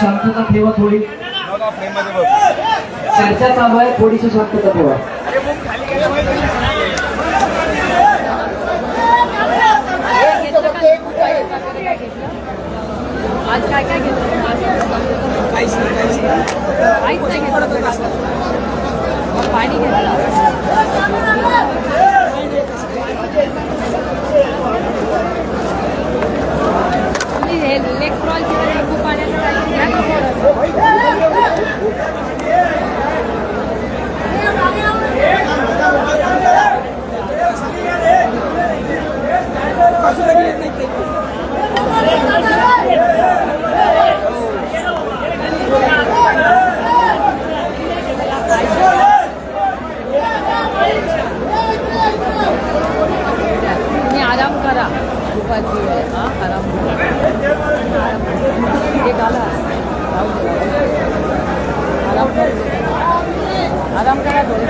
शांतता ठेवा थोडी. चर्चा चालू आहे थोडीशी शांतता ठेवा. आज काय काय घेतलं काहीच नाही काहीच नाही घेतलं. मग पाणी घेतलं तुम्ही हे इलेक्ट्रॉल किंवा लिंबू पाण्याचं काही घ्या ना थोडंसं. तुम्ही आराम करा दुपारची वेळ हा आराम करा हे घाला राहू दे. आराम करा आराम करा थोडं.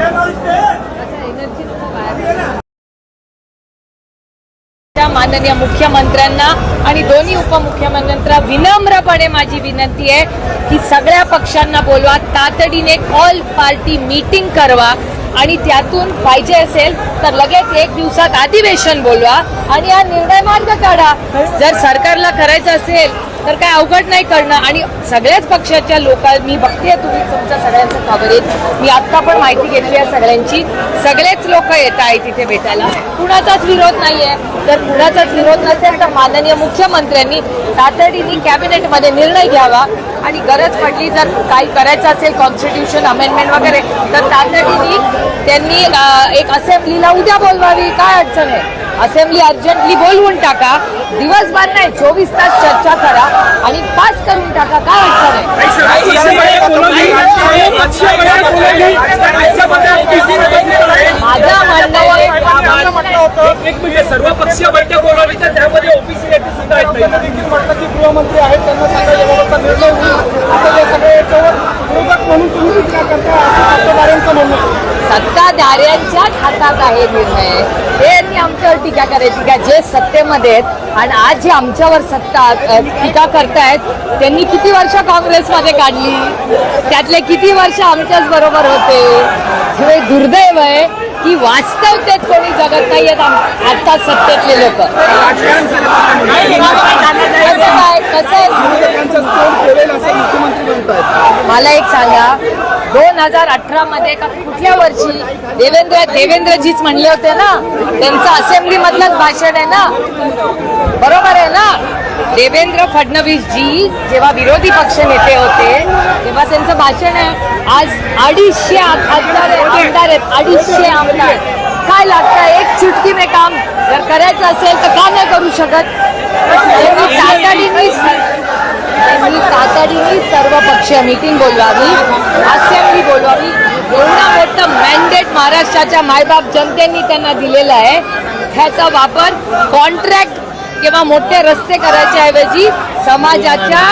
अच्छा एनर्जी नको बाहेर त्या माननीय मुख्यमंत्र्यांना आणि दोन्ही उपमुख्यमंत्र्यांना विनम्रपणे माझी विनंती आहे की सगळ्या पक्षांना बोलवा तातडीने ऑल पार्टी मीटिंग करवा आणि त्यातून पाहिजे असेल तर लगेच एक दिवसात अधिवेशन बोलवा आणि हा निर्णय मार्ग काढा. जर सरकारला करायचं असेल तर काय अवघड नाही करणं. आणि सगळ्याच पक्षाच्या लोक मी बघते तुम्ही तुमच्या सगळ्यांचं कव्हरेज मी आत्ता पण माहिती घेतली आहे सगळ्यांची. सगळेच लोक येत आहे तिथे भेटायला. कुणाचाच विरोध नाही आहे जर कुणाचाच विरोध नसेल तर माननीय मुख्यमंत्र्यांनी तातडीने कॅबिनेटमध्ये निर्णय घ्यावा. आणि गरज पडली जर काही करायचं असेल कॉन्स्टिट्यूशन अमेंडमेंट वगैरे तर तातडीने त्यांनी एक असेंब्लीला उद्या बोलवावी. काय अडचण आहे? असेंब्ली अर्जंटली बोलवून टाका. दिवसभर नाही चोवीस तास चर्चा करा आणि पास करून टाका. काय अडचण आहे? माझं म्हणणं आहे एक मिनिट सर्व पक्षीय बैठक बोलावली तर त्यामध्ये ओबीसी नेते सुद्धा आहेत. त्यांना देखील म्हटलं की गृहमंत्री आहेत त्यांना निर्णय होईल आता हे सगळे याच्यावर विरोधक म्हणून तुम्ही टीका करताय असं सत्ताधाऱ्यांचं म्हणणं आहे. सत्ताधाऱ्यांच्याच हातात आहे निर्णय. त्यांनी आमच्यावर टीका करायची का? जे सत्तेमध्ये आहेत आणि आज जे आमच्यावर सत्ता टीका करतायत त्यांनी किती वर्ष काँग्रेसमध्ये काढली? त्यातले किती वर्ष आमच्याच बरोबर होते? हे दुर्दैव आहे की वास्तवतेत कोणी जगत नाही आहेत आता सत्तेतले लोक कसं काय कसं आहे विरोधकांचं तोड केलेलं असं मुख्यमंत्री म्हणतायत मला एक सांगा दोन हजार अठरा मध्ये का कुठल्या वर्षी देवेंद्र देवेंद्रजीच म्हणले होते ना त्यांचं असेंब्ली मधलंच भाषण आहे ना? बरोबर आहे ना? देवेंद्र फडणवीस जी जेव्हा विरोधी पक्ष नेते होते तेव्हा त्यांचं भाषण आहे. आज अडीचशे आहेत, आमदार आहेत अडीचशे आमदार काय लागतं एक चुटकी में काम जर करायचं असेल तर का नाही करू शकत? तातडीने पक्षीय मीटिंग बोलवावी असेंब्ली बोलवावी एवढा मोठं मॅन्डेट महाराष्ट्राच्या मायबाप जनतेने त्यांना दिलेलं आहे ह्याचा वापर कॉन्ट्रॅक्ट किंवा मोठे रस्ते करायच्या ऐवजी समाजाच्या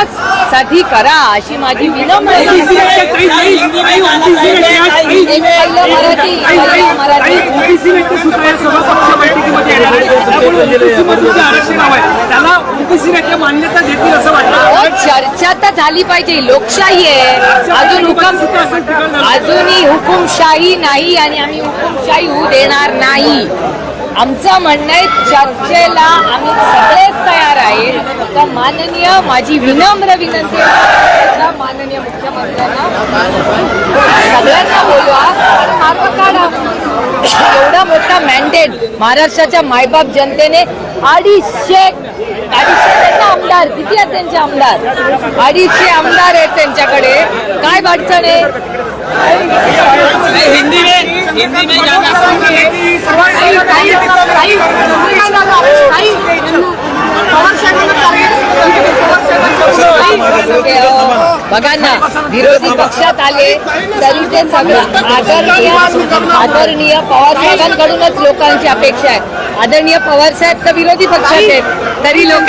साठी करा अशी माझी विनम्र ओबीसी नेते सुद्धा या सर्व पक्षीय बैठकीमध्ये येणार आहेत त्यामुळे ओबीसी मधलं जे आरक्षण नाव आहे त्याला ओबीसी नेते मान्यता देतील असं वाटतं. हो चर्चा तर झाली पाहिजे लोकशाही आहे. अजून हुकम अजूनही हुकुमशाही नाही आणि आम्ही हुकुमशाही होऊ देणार नाही. आमचं म्हणणं आहे चर्चेला आम्ही तयार तर माननीय माझी विनम्र विनंती आहे माननीय मुख्यमंत्र्यांना सगळ्यांना बोलवा मार्ग काढा एवढा मोठा मॅन्डेट महाराष्ट्राच्या मायबाप जनतेने अडीचशे अडीचशे आहेत ना आमदार किती आहेत त्यांचे आमदार अडीचशे आमदार आहेत त्यांच्याकडे काय अडचण आहे हिंदी में हिंदी में बघा ना विरोधी पक्षात आले तरी ते सगळं आदरणीय आदरणीय पवार साहेबांकडूनच लोकांची अपेक्षा आहे. आदरणीय पवार साहेब तर विरोधी पक्षात आहेत तरी लोक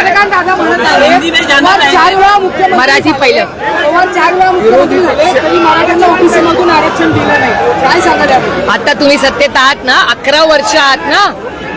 चार वेळा मुख्यमंत्री मराठी पहिलं. पवार चार वेळा मुख्यमंत्री मराठ्यांना आरक्षण दिलं नाही. काय सांगा आता तुम्ही सत्तेत आहात ना अकरा वर्ष आहात ना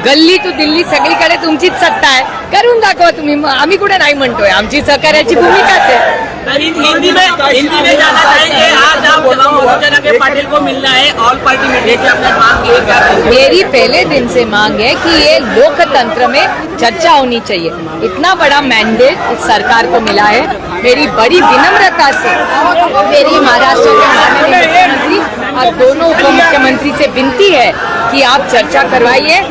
गल्ली टू दिल्ली सगळीकडे तुमचीच सत्ता आहे. करून दाखवा तुम्ही. मग आम्ही कुठे नाही म्हणतोय. आमची सहकार्याची भूमिकाच आहे. हिंदी में हिंदी में जाना चाहेंगे, आज आप भूषण के पाटिल को मिलना है ऑल पार्टी मीटिंग की आपने मांग की क्या कहेंगे? मेरी पहले दिन से मांग है कि ये लोकतंत्र में चर्चा होनी चाहिए। इतना बड़ा मैंडेट इस सरकार को मिला है। मेरी बड़ी विनम्रता से मेरी महाराष्ट्र के मुख्यमंत्री और दोनों उप मुख्यमंत्री से विनती है कि आप चर्चा करवाइए।